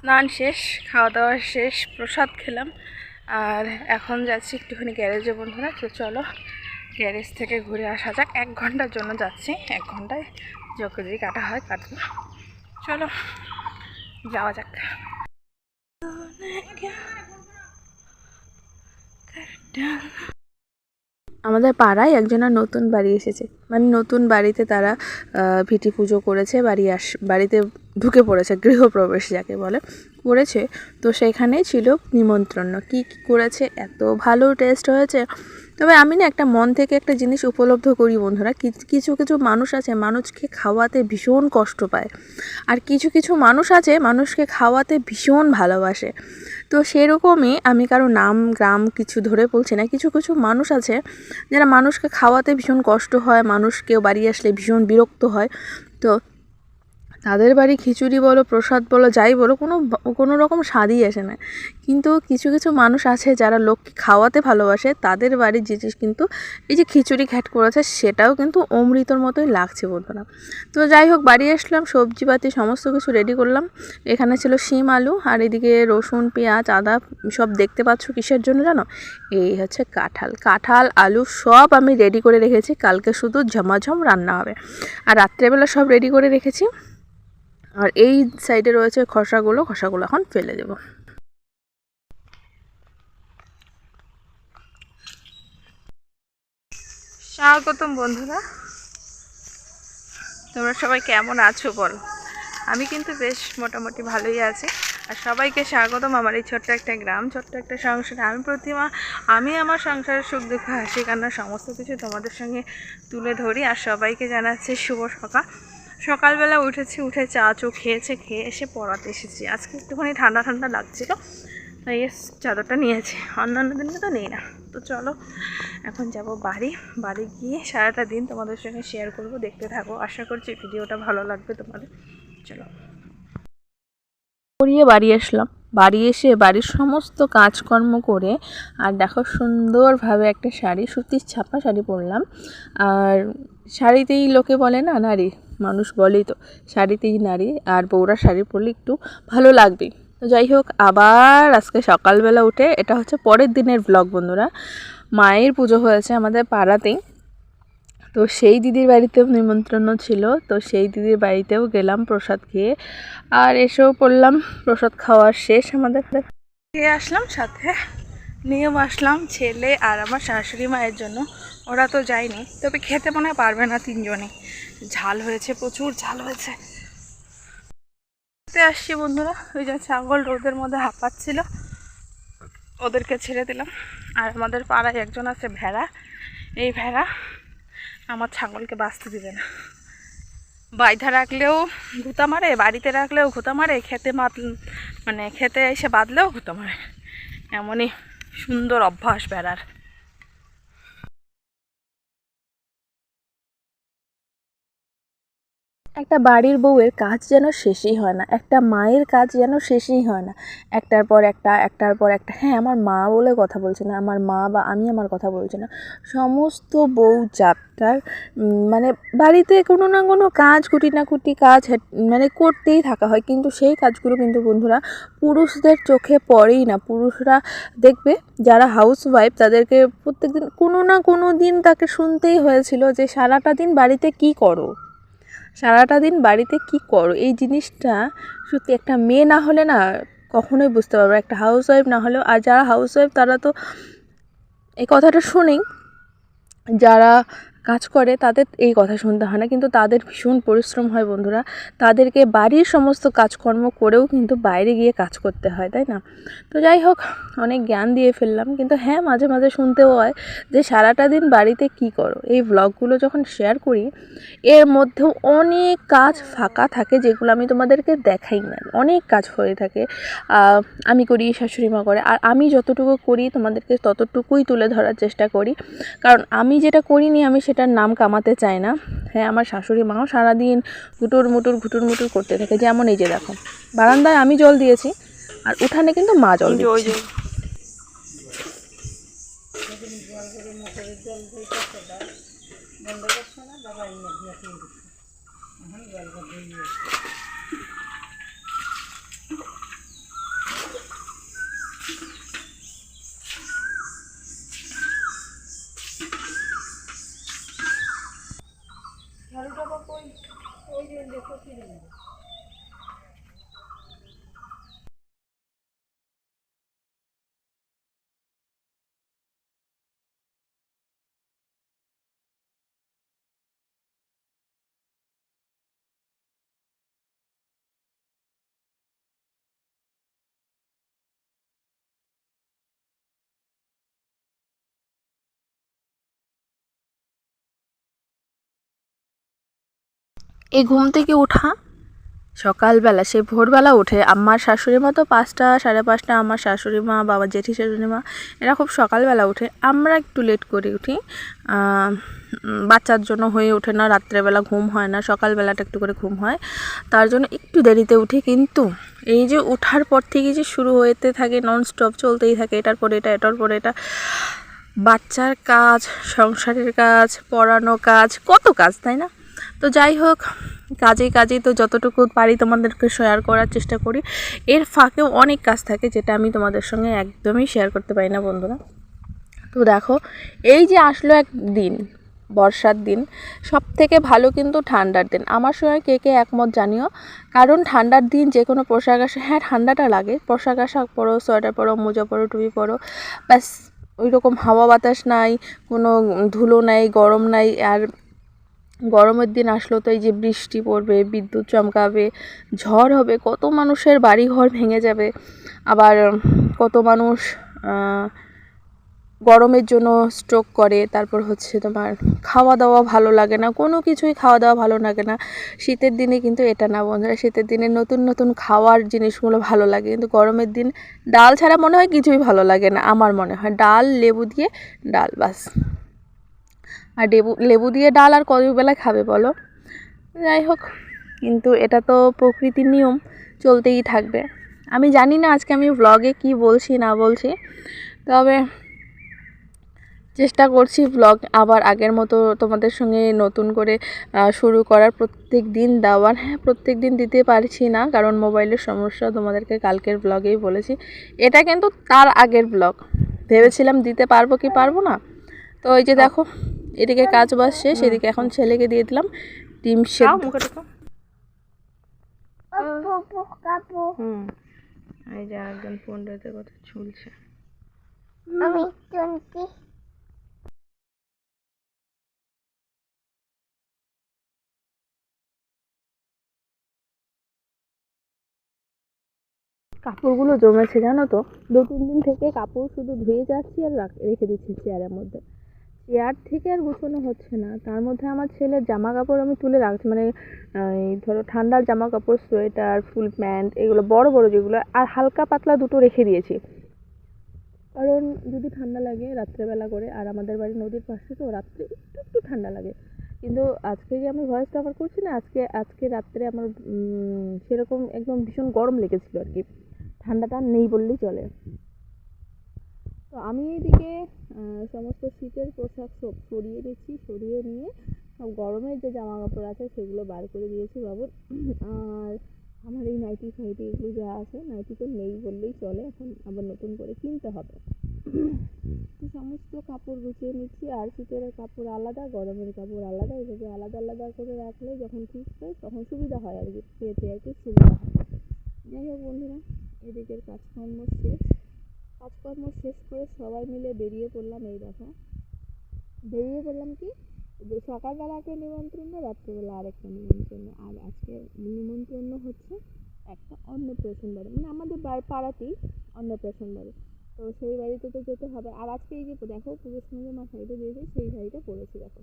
স্নান শেষ খাওয়া দাওয়া শেষ, প্রসাদ খেলাম। আর এখন যাচ্ছি একটুখানি গ্যারেজে, বন্ধুরা। তো চলো, গ্যারেজ থেকে ঘুরে আসা যাক। এক ঘণ্টার জন্য যাচ্ছি। এক ঘন্টায় যখন কাটা হয়, কাটবো। চলো, যাওয়া যাক। আমাদের পাড়ায় একজনের নতুন বাড়ি এসেছে। মানে নতুন বাড়িতে তারা ভিটি পুজো করেছে, বাড়ি আস, বাড়িতে ঢুকে পড়েছে, গৃহপ্রবেশ যাকে বলে, করেছে। তো সেখানেই ছিল নিমন্ত্রণ। কী কী করেছে? এত ভালো টেস্ট হয়েছে। তবে আমি না একটা মন থেকে একটা জিনিস উপলব্ধ করি বন্ধুরা কিছু কিছু মানুষ আছে, মানুষকে খাওয়াতে ভীষণ কষ্ট পায়। আর কিছু কিছু মানুষ আছে, মানুষকে খাওয়াতে ভীষণ ভালোবাসে। তো সেরকমই আমি কারও নাম, গ্রাম কিছু ধরে বলছি না। কিছু কিছু মানুষ আছে যারা মানুষকে খাওয়াতে ভীষণ কষ্ট হয় মানুষ কেউ বাড়ি আসলে ভীষণ বিরক্ত হয়। তো তাদের বাড়ি খিচুড়ি বলো, প্রসাদ বলো, যাই বলো, কোনো কোনো রকম স্বাদই আসে না। কিন্তু কিছু কিছু মানুষ আছে যারা লোককে খাওয়াতে ভালোবাসে, তাদের বাড়ির জিনিস কিন্তু এই যে খিচুড়ি ঘ্যাট করেছে, সেটাও কিন্তু অমৃতর মতোই লাগছে বন্ধুরা তো যাই হোক, বাড়ি আসলাম, সবজিপাতি সমস্ত কিছু রেডি করলাম। এখানে ছিল শিম, আলু, আর এদিকে রসুন, পেঁয়াজ, আদা, সব দেখতে পাচ্ছ কিসের জন্য জানো? এই হচ্ছে কাঁঠাল। কাঁঠাল, আলু সব আমি রেডি করে রেখেছি, কালকে শুধু ঝমাঝম রান্না হবে। আর রাত্রেবেলা সব রেডি করে রেখেছি। আর এই সাইডে রয়েছে খসাগুলো খসাগুলো এখন ফেলে দেব। স্বাগতম বন্ধুরা। তোমরা সবাই কেমন আছো বলো? আমি কিন্তু বেশ মোটামুটি ভালোই আছি। আর সবাইকে স্বাগতম আমার এই ছোট্ট একটা গ্রাম, ছোট্ট একটা সংসারে। আমি প্রতিমা, আমি আমার সংসারের সুখ দুঃখ, হাসি কান্না, সমস্ত কিছু তোমাদের সঙ্গে তুলে ধরি। আর সবাইকে জানাচ্ছি শুভ সকাল। সকালবেলা উঠেছি, উঠে চা, চো খেয়েছে, খেয়ে এসে পড়াতে এসেছি। আজকে একটুখানি ঠান্ডা ঠান্ডা লাগছিল। তাই চাদরটা নিয়েছি। অন্যান্য দিনে তো নেই না। তো চলো, এখন যাব বাড়ি। বাড়ি গিয়ে সারাটা দিন তোমাদের সঙ্গে শেয়ার করব, দেখতে থাকো আশা করছি ভিডিওটা ভালো লাগবে তোমাদের। চলো। পড়িয়ে বাড়ি আসলাম। বাড়ি এসে বাড়ির সমস্ত কাজকর্ম করে, আর দেখো সুন্দরভাবে একটা শাড়ি, সুতির ছাপা শাড়ি পরলাম। আর শাড়িতেই লোকে বলে না, নারী, মানুষ বলেই তো, শাড়িতেই নারী, আর বউরা শাড়ি পরলে একটু ভালো লাগবেই তো যাই হোক, আবার আজকে সকালবেলা উঠে, এটা হচ্ছে পরের দিনের ব্লগ বন্ধুরা। মায়ের পুজো হয়েছে আমাদের পাড়াতেই। তো সেই দিদির বাড়িতেও নিমন্ত্রণ ছিল, তো সেই দিদির বাড়িতেও গেলাম প্রসাদ খেয়ে। আর এসেও পড়লাম, প্রসাদ খাওয়ার শেষ আমাদের। খেয়ে আসলাম সাথে, নিয়েও আসলাম ছেলে আর আমার শাশুড়ি মায়ের জন্য। ওরা তো যায়নি, তবে খেতে মনে পারবে না তিনজনে। ঝাল হয়েছে প্রচুর, ঝাল হয়েছে। খেতে আসছি বন্ধুরা, ওই যে ছাগল রোদের মধ্যে হাঁপাচ্ছিল। ওদেরকে ছেড়ে দিলাম। আর আমাদের পাড়ায় একজন আছে ভেড়া, এই ভেড়া আমার ছাগলকে বাঁচতে দিবে না। বাইধা রাখলেও ঘুতা মারে, বাড়িতে রাখলেও ঘুতা মারে, খেতে মাত মানে খেতে এসে বাঁধলেও ঘুতা মারে। এমনই সুন্দর অভ্যাস বেড়ার। একটা বাড়ির বউয়ের কাজ যেন শেষই হয় না, একটা মায়ের কাজ যেন শেষই হয় না। একটার পর একটা, একটার পর একটা। হ্যাঁ আমার মা বলে কথা বলছে না, আমার মা বা আমি আমার কথা বলছি না। সমস্ত বউ যাত্রার মানে বাড়িতে কোনো না কোনো কাজ খুঁটি কাজ মানে করতেই থাকা হয়। কিন্তু সেই কাজগুলো কিন্তু বন্ধুরা পুরুষদের চোখে পড়েই না। পুরুষরা দেখবে, যারা হাউস ওয়াইফ তাদেরকে প্রত্যেকদিন কোনো না কোনো দিন তাকে শুনতেই হয়েছিল যে সারাটা দিন বাড়িতে কি করো। সারাটা দিন বাড়িতে কি করো? এই জিনিসটা সত্যি একটা মেয়ে না হলে না কখনোই বুঝতে পারব একটা হাউস ওয়াইফ না হলেও, আর যারা হাউস ওয়াইফ তারা তো এই কথাটা শুনেই, যারা কাজ করে, তাদের এই কথা শুনতে হয় না। কিন্তু তাদের ভীষণ পরিশ্রম হয় বন্ধুরা। তাদেরকে বাড়ির সমস্ত কাজকর্ম করেও কিন্তু বাইরে গিয়ে কাজ করতে হয়, তাই না? তো যাই হোক, অনেক জ্ঞান দিয়ে ফেললাম। কিন্তু হ্যাঁ মাঝে মাঝে শুনতেও হয় যে সারাটা দিন বাড়িতে কি করো? এই ব্লগগুলো যখন শেয়ার করি, এর মধ্যেও অনেক কাজ ফাঁকা থাকে যেগুলো আমি তোমাদেরকে দেখাই না। অনেক কাজ হয়ে থাকে। আমি করি, শাশুড়ি মা করে। আর আমি যতটুকু করি তোমাদেরকে ততটুকুই তুলে ধরার চেষ্টা করি। কারণ আমি যেটা করিনি, আমি সেটার নাম কামাতে চায় না। হ্যাঁ আমার শাশুড়ি মাও সারাদিন ঘুটুর মুটুর ঘুটুর মুটুর করতে থাকে। যেমন এই যে দেখো বারান্দায় আমি জল দিয়েছি আর উঠানে কিন্তু মা জল দিচ্ছে। এই ঘুম থেকে ওঠা সকালবেলা, সে ভোরবেলা উঠে আমার শাশুড়ি মা তো পাঁচটা, সাড়ে পাঁচটা, আমার শাশুড়ি মা, বাবা জেঠি শাশুড়ি মা, এরা খুব সকালবেলা উঠে। আমরা একটু লেট করে উঠি। বাচ্চার জন্য হয়ে ওঠে না, রাত্রেবেলা ঘুম হয় না, সকালবেলাটা একটু করে ঘুম হয়। তার জন্য একটু দেরিতে উঠি, কিন্তু এই যে ওঠার পর থেকে যে শুরু হতে থাকে নন স্টপ চলতেই থাকে, এটার পর এটা, এটার পর এটা, বাচ্চার কাজ, সংসারের কাজ, পড়ানো কাজ, কত কাজ, তাই না? তো যাই হোক কাজে কাজে তো যতটুকু পারি তোমাদেরকে শেয়ার করার চেষ্টা করি। এর ফাঁকেও অনেক কাজ থাকে যেটা আমি তোমাদের সঙ্গে একদমই শেয়ার করতে পারি না, বন্ধুরা। তো দেখো, এই যে আসলো এক দিন, বর্ষার দিন সব থেকে ভালো কিন্তু ঠান্ডার দিন। আমার সঙ্গে কে কে একমত জানিও? কারণ ঠান্ডার দিন যে কোনো পোশাক আসে হ্যাঁ ঠান্ডাটা লাগে। পোশাক আশাক পরো, সোয়েটার পরো, মোজা পরো, টুপি পরো, ব্যাস ওই রকম হাওয়া বাতাস নাই, কোনো ধুলো নাই, গরম নাই, আর গরমের দিন আসলো তো এই যে বৃষ্টি পড়বে, বিদ্যুৎ চমকাবে, ঝড় হবে, কত মানুষের বাড়ি ঘর ভেঙে যাবে। আবার কত মানুষ গরমের জন্য স্ট্রোক করে, তারপর হচ্ছে তোমার খাওয়া দাওয়া ভালো লাগে না, কোনো কিছুই খাওয়া দাওয়া ভালো লাগে না। শীতের দিনে কিন্তু এটা না বন্ধুরা, শীতের দিনে নতুন নতুন খাওয়ার জিনিসগুলো ভালো লাগে, কিন্তু গরমের দিন ডাল ছাড়া মনে হয় কিছুই ভালো লাগে না, আমার মনে হয়। ডাল, লেবু দিয়ে ডাল, বাস। আর লেবু লেবু দিয়ে ডাল আর কতবেলা খাবে বলো। যাই হোক, কিন্তু এটা তো প্রকৃতির নিয়ম, চলতেই থাকবে। আমি জানি না আজকে আমি ব্লগে কি বলছি, না বলছি, তবে চেষ্টা করছি ব্লগ আবার আগের মতো তোমাদের সঙ্গে নতুন করে শুরু করার। প্রত্যেক দিন দেওয়ার হ্যাঁ প্রত্যেক দিন দিতে পারছি না, কারণ মোবাইলের সমস্যা তোমাদেরকে কালকের ব্লগেই বলেছি। এটা কিন্তু তার আগের ব্লগ ভেবেছিলাম দিতে পারব কি পারব না। তো ওই যে দেখো এদিকে কাজ বাজ শেষ এদিকে এখন ছেলেকে দিয়ে দিলাম ডিম সেদ্ধ। হুম এই যে একজন ফোনটাতে কথা ঝুলছে কাপড়গুলো জমেছে জানো তো? দু তিন দিন থেকে কাপড় শুধু ধুয়ে যাচ্ছি আর রাখ- রেখে দিচ্ছি চেয়ারের মধ্যে। চেয়ার থেকে আর গুছানো হচ্ছে না। তার মধ্যে আমার ছেলের জামা কাপড় আমি তুলে রাখছি। মানে এই ধরো ঠান্ডার জামা কাপড় সোয়েটার ফুল প্যান্ট এগুলো, বড় বড় যেগুলো, আর হালকা পাতলা দুটো রেখে দিয়েছি। কারণ যদি ঠান্ডা লাগে রাত্রেবেলা করে, আর আমাদের বাড়ি নদীর পাশে, তো রাত্রে একটু একটু ঠান্ডা লাগে। কিন্তু আজকে যে আমি ভয়েস কভার করছি না, আজকে আজকে রাত্রে আমার সেরকম একদম ভীষণ গরম লেগেছিল আর কি। ঠান্ডাটা নেই বললেই চলে। তো আমি এইদিকে সমস্ত শীতের পোশাক সব সরিয়ে দিচ্ছি সরিয়ে নিয়ে সব গরমের যে জামা কাপড় আছে সেগুলো বার করে দিয়েছি বাবুর আর আমার এই নাইটি ফাইটি এগুলো যা আছে নাইটি তো নেই বললেই চলে, এখন আবার নতুন করে কিনতে হবে। তো সমস্ত কাপড় গুছিয়ে নিচ্ছি, আর শীতের কাপড় আলাদা, গরমের কাপড় আলাদা, এভাবে আলাদা আলাদা করে রাখলে যখন ঠিকবে তখন সুবিধা হয় আর কি, পেতে আর কি সুবিধা হয়। যাই হোক বন্ধুরা, এদিকের কাজকর্ম শেষ। কাজকর্ম শেষ করে সবাই মিলে বেরিয়ে পড়লাম এই দেখো। বেরিয়ে পড়লাম কি? সকালবেলা একটা নিমন্ত্রণ, রাত্রেবেলা আরেকটা নিমন্ত্রণ। আর আজকে নিমন্ত্রণ হচ্ছে একটা অন্নপ্রাশন বাড়ি। মানে আমাদের পাড়াতেই অন্নপ্রাশন বাড়ি। তো সেই বাড়িতে তো যেতে হবে। আর আজকে এই যে দেখো, পুজোর সঙ্গে মা শাড়িটা দিয়েছে, সেই শাড়িটা পরেছি দেখো।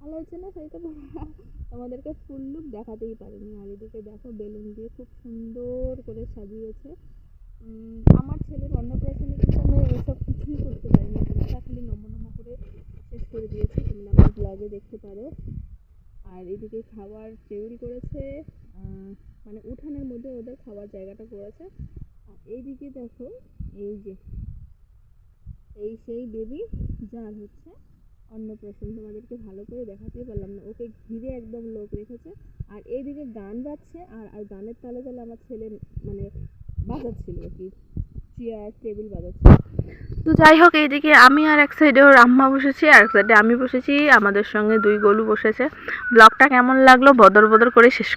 ভালো হচ্ছে না শাড়িটা তোমাদেরকে ফুল লুক দেখাতেই পারিনি। আর এদিকে দেখো, বেলুন দিয়ে খুব সুন্দর করে সাজিয়েছে। আমার ছেলের অন্নপ্রাশনে কিন্তু আমি এসব কিছুই করতে পারি পারিনি। পুরোটা খালি নম নম করে শেষ করে দিয়েছি। তোমরা আমার ব্লগে দেখতে পারো। আর এদিকে খাবার টেবিল করেছে। মানে উঠানের মধ্যে ওদের খাবার জায়গাটা করেছে। আর এইদিকে দেখো, এই যে, এই সেই বেবি যার হচ্ছে অন্নপ্রাশন। তোমাদেরকে ভালো করে দেখাতেই পারলাম না। ওকে ঘিরে একদম লোক রেখেছে। আর এইদিকে গান বাজছে। আর আর গানের তালে তালে আমার ছেলে মানে বাজাচ্ছিল আর কি চেয়ার টেবিল বাজাচ্ছিল। তো যাই হোক, এইদিকে আমি আর এক সাইডে ওর আম্মা বসেছি, আর এক সাইডে আমি বসেছি। আমাদের সঙ্গে দুই গলু বসেছে। ব্লগটা কেমন লাগল? বদর বদর করে শেষ